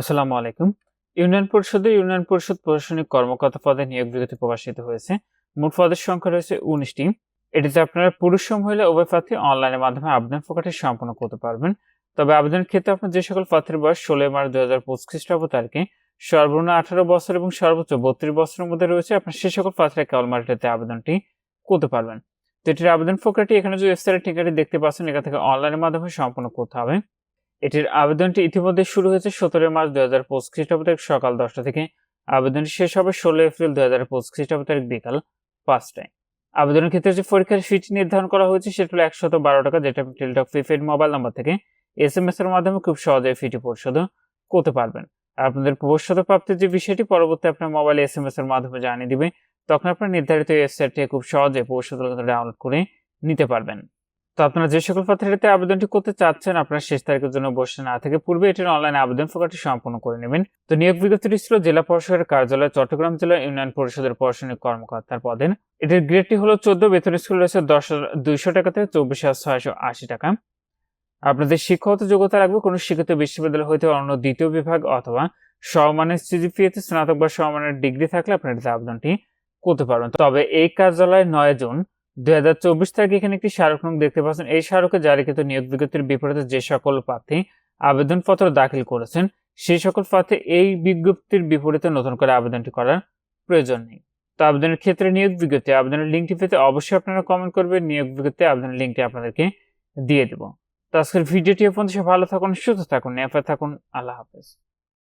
আসসালামু আলাইকুম। ইউনিয়ন পরিষদে ইউনিয়ন পরিষদ প্রশাসনিক কর্মকর্তা পদে নিয়োগ বিজ্ঞপ্তি প্রকাশিত হয়েছে। মোট পদের সংখ্যা রয়েছে উনিশটি। এটিতে আপনারা পুরুষ ও মহিলা উভয় প্রার্থী অনলাইনের মাধ্যমে আবেদন প্রকাশে সম্পন্ন করতে পারবেন। তবে আবেদনের ক্ষেত্রে আপনার যে সকল প্রার্থীর বয়স ষোলো মার্চ দু হাজার পঁচিশ খ্রিস্টাব্দ তারিখে, সর্বনিম্ন আঠারো বছর এবং সর্বোচ্চ বত্রিশ বছরের মধ্যে রয়েছে, আপনার সে সকল প্রার্থীরা কেবল মার্কেটে আবেদনটি করতে পারবেন। তো এটির আবেদন প্রক্রিয়াটি এখানে যে ওয়েবসাইটের ঠিকানাটি দেখতে পাচ্ছেন, এখান থেকে অনলাইনের মাধ্যমে সম্পন্ন করতে হবে। এটির আবেদনটি ইতিমধ্যে শুরু হয়েছে সতেরোই মার্চ দুই হাজার পঁচিশ খ্রিস্টাব্দ সকাল দশটা থেকে। আবেদনটি শেষ হবে ষোলো এপ্রিল দুই হাজার পঁচিশ খ্রিস্টাব্দ বিকাল পাঁচটায়। আবেদনের ক্ষেত্রে যে পরীক্ষার ফিটি নির্ধারণ করা হয়েছে, সেটা হলো একশত বারো টাকা, যেটা টেলিটক প্রিপেড মোবাইল নাম্বার থেকে এস এম এস এর মাধ্যমে খুব সহজে ফিটি পরিশোধ করতে পারবেন। আর আপনাদের ভবিষ্যৎ প্রাপ্তির যে বিষয়টি, পরবর্তী আপনার মোবাইলে এস এম এস এর মাধ্যমে জানিয়ে দিবে। তখন আপনার নির্ধারিত ওয়েবসাইটটি খুব সহজে ভবিষ্যৎ ডাউনলোড করে নিতে পারবেন। তো আপনারা যে সকল প্রার্থীরাতে আবেদনটি করতে চাচ্ছেন, আপনার শেষ তারিখের জন্য বসে না থেকে পূর্বে এটির অনলাইন আবেদন প্রকারটি সম্পন্ন করে নেবেন। তো নিয়োগ বিজ্ঞপ্তিটি ছিল জেলা পরিষদের কার্যালয়, চট্টগ্রাম জেলা ইউনিয়ন পরিষদের প্রশাসনিক কর্মকর্তার পদে। এটির গ্রেডটি হলো চোদ্দ, বেতন স্কুল রয়েছে দশ দুইশো টাকা থেকে চব্বিশ হাজার ছয়শো আশি টাকা। আপনাদের শিক্ষাগত যোগ্যতা লাগবে কোনো শিক্ষিত বিশ্ববিদ্যালয় হইতে অন্য দ্বিতীয় বিভাগ অথবা সমমানের সিজিপিএতে স্নাতক বা সমমানের ডিগ্রি থাকলে আপনার আবেদনটি করতে পারবেন। তবে এই কার্যালয় নয় জুন দুই হাজার চব্বিশ তারিখে এখানে একটি স্মারক নং দেখতে পাচ্ছেন। এই স্মারকে জারিকৃত নিয়োগ বিজ্ঞপ্তির বিপরীতে যে সকল প্রার্থী আবেদনপত্র দাখিল করেছেন, সেই সকল প্রার্থী এই বিজ্ঞপ্তির বিপরীতে নতুন করে আবেদনটি করার প্রয়োজন নেই। তো আবেদনের ক্ষেত্রে নিয়োগ বিজ্ঞপ্তি, আবেদনের লিঙ্কটি পেতে অবশ্যই আপনারা কমেন্ট করবেন। নিয়োগ বিজ্ঞপ্তি, আবেদনের লিঙ্কটি আপনাদেরকে দিয়ে দেবো। তো আজকের ভিডিওটি পর্যন্ত ভালো থাকুন, সুস্থ থাকুন নেফে থাকুন। আল্লাহ হাফেজ।